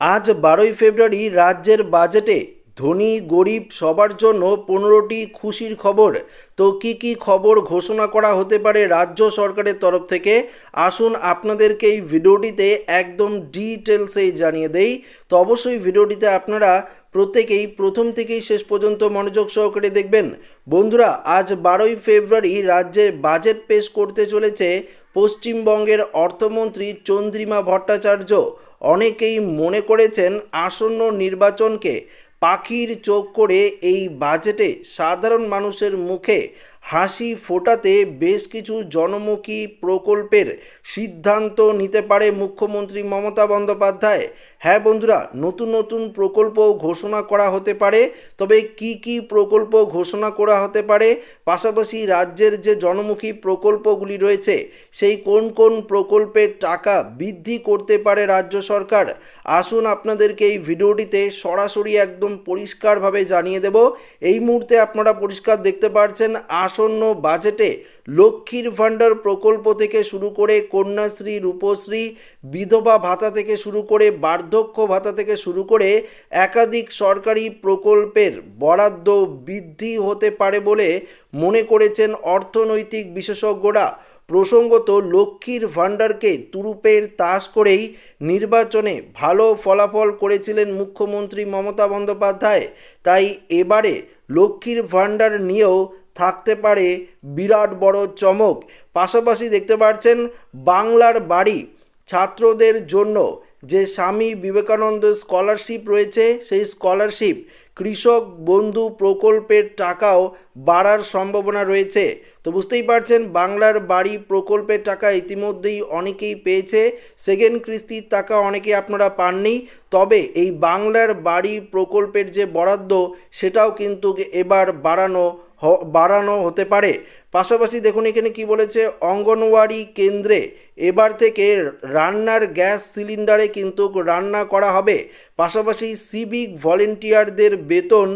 আজ বারোই ফেব্রুয়ারি রাজ্যের বাজেটে ধনী গরিব সবার জন্য পনেরোটি খুশির খবর। তো কি কি খবর ঘোষণা করা হতে পারে রাজ্য সরকারের তরফ থেকে? আসুন আপনাদেরকে এই ভিডিওটিতে একদম ডিটেলসেই জানিয়ে দেই। তো অবশ্যই ভিডিওটিতে আপনারা প্রত্যেকেই প্রথম থেকেই শেষ পর্যন্ত মনোযোগ সহকারে দেখবেন। বন্ধুরা, আজ বারোই ফেব্রুয়ারি রাজ্যের বাজেট পেশ করতে চলেছে পশ্চিমবঙ্গের অর্থমন্ত্রী চন্দ্রিমা ভট্টাচার্য। অনেকেই মনে করেছেন আসন্ন নির্বাচনকে পাখির চোখ করে এই বাজেটে সাধারণ মানুষের মুখে হাসি ফোটাতে বেশ কিছু জনমুখী প্রকল্পের সিদ্ধান্ত নিতে পারে মুখ্যমন্ত্রী মমতা বন্দ্যোপাধ্যায়। হ্যাঁ বন্ধুরা, নতুন নতুন প্রকল্প ঘোষণা করা হতে পারে, তবে কি কি প্রকল্প ঘোষণা করা হতে পারে? পাশাপাশি রাজ্যের যে জনমুখী প্রকল্পগুলি রয়েছে, সেই কোন কোন প্রকল্পের টাকা বৃদ্ধি করতে পারে রাজ্য সরকার? আসুন আপনাদেরকে এই ভিডিওটিতে সরাসরি একদম পরিষ্কারভাবে জানিয়ে দেব। এই মুহূর্তে আপনারা পরিষ্কার দেখতে পাচ্ছেন আসন্ন বাজেটে লক্ষ্মীর ভাণ্ডার প্রকল্প থেকে শুরু করে কন্যাশ্রী, রূপশ্রী, বিধবা ভাতা থেকে শুরু করে বার্ধক্য ভাতা থেকে শুরু করে একাধিক সরকারি প্রকল্পের বরাদ্দ বৃদ্ধি হতে পারে বলে মনে করেছেন অর্থনৈতিক বিশেষজ্ঞরা। প্রসঙ্গত, লক্ষ্মীর ভাণ্ডারকে তুরুপের তাস করেই নির্বাচনে ভালো ফলাফল করেছিলেন মুখ্যমন্ত্রী মমতা বন্দ্যোপাধ্যায়। তাই এবারে লক্ষ্মীর ভাণ্ডার নিয়েও থাকতে পারে বিরাট বড় চমক। পাশাপাশি দেখতে পাচ্ছেন বাংলার বাড়ি ছাত্রদের জন্য। যে স্বামী বিবেকানন্দ স্কলারশিপ রয়েছে, সেই স্কলারশিপ কৃষক বন্ধু প্রকল্পের টাকাও বাড়ার সম্ভাবনা রয়েছে। তো বুঝতেই পারছেন, বাংলার বাড়ি প্রকল্পের টাকা ইতিমধ্যেই অনেকেই পেয়েছে। সেকেন্ড কিস্তির টাকা অনেকে আপনারা পাননি। তবে এই বাংলার বাড়ি প্রকল্পের যে বরাদ্দ, সেটাও কিন্তু এবার বাড়ানো বাড়ানো হতে পারে। পাশাপাশি দেখুন, এখানে কি বলেছে, অঙ্গনওয়াড়ি কেন্দ্রে এবার থেকে রান্নার গ্যাস সিলিন্ডারে কিন্তু রান্না করা হবে। পাশাপাশি সিভিক ভলেন্টিয়ারদের বেতন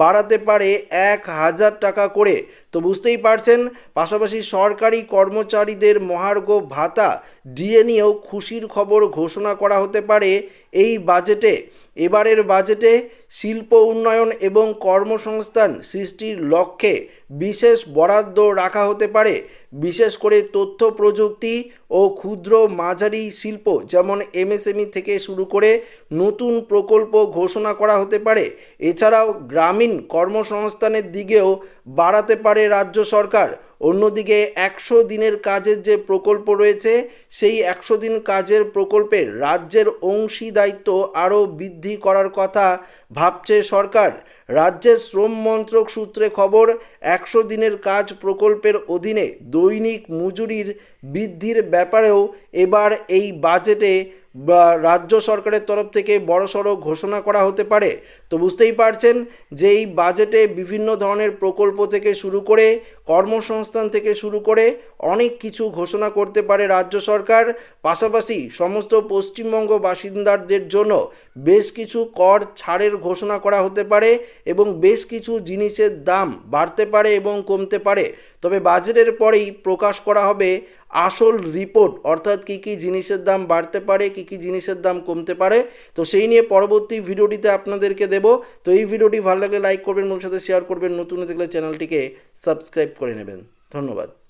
বাড়াতে পারে এক হাজার টাকা করে। তো বুঝতেই পারছেন, পাশাপাশি সরকারি কর্মচারীদের মহার্ঘ ভাতা ডিএ নিয়েও খুশির খবর ঘোষণা করা হতে পারে এই বাজেটে, এবারের বাজেটে শিল্প উন্নয়ন এবং কর্মসংস্থান সৃষ্টির লক্ষ্যে বিশেষ বরাদ্দ রাখা হতে পারে। বিশেষ করে তথ্য প্রযুক্তি ও ক্ষুদ্র মাঝারি শিল্প, যেমন এমএসএমই থেকে শুরু করে নতুন প্রকল্প ঘোষণা করা হতে পারে। এছাড়াও গ্রামীণ কর্মসংস্থানের দিকেও বাড়াতে পারে রাজ্য সরকার। অন্যদিকে একশো দিনের কাজের যে প্রকল্প রয়েছে, সেই একশো দিন কাজের প্রকল্পের রাজ্যের অংশীদায়িত্ব আরও বৃদ্ধি করার কথা ভাবছে সরকার। রাজ্যের শ্রম মন্ত্রক সূত্রে খবর, একশো দিনের কাজ প্রকল্পের অধীনে দৈনিক মজুরির বৃদ্ধির ব্যাপারেও এবার এই বাজেটে বা রাজ্য সরকারের তরফ থেকে বড়সড় ঘোষণা করা হতে পারে। তো বুঝতেই পারছেন যে এই বাজেটে বিভিন্ন ধরনের প্রকল্প থেকে শুরু করে, কর্মসংস্থান থেকে শুরু করে অনেক কিছু ঘোষণা করতে পারে রাজ্য সরকার। পাশাপাশি সমস্ত পশ্চিমবঙ্গ বাসিন্দাদের জন্য বেশ কিছু কর ছাড়ের ঘোষণা করা হতে পারে এবং বেশ কিছু জিনিসের দাম বাড়তে পারে এবং কমতে পারে। তবে বাজেটের পরেই প্রকাশ করা হবে আসল রিপোর্ট অর্থাৎ কী কী জিনিসের দাম বাড়তে পারে, কী কী জিনিসের দাম কমতে পারে, তো সেই নিয়ে পরবর্তী ভিডিওটিতে আপনাদেরকে দেব। তো এই ভিডিওটি ভালো লাগলে লাইক করবেন এবং সাথে শেয়ার করবেন। নতুন দেখলে চ্যানেলটিকে সাবস্ক্রাইব করে নেবেন। ধন্যবাদ।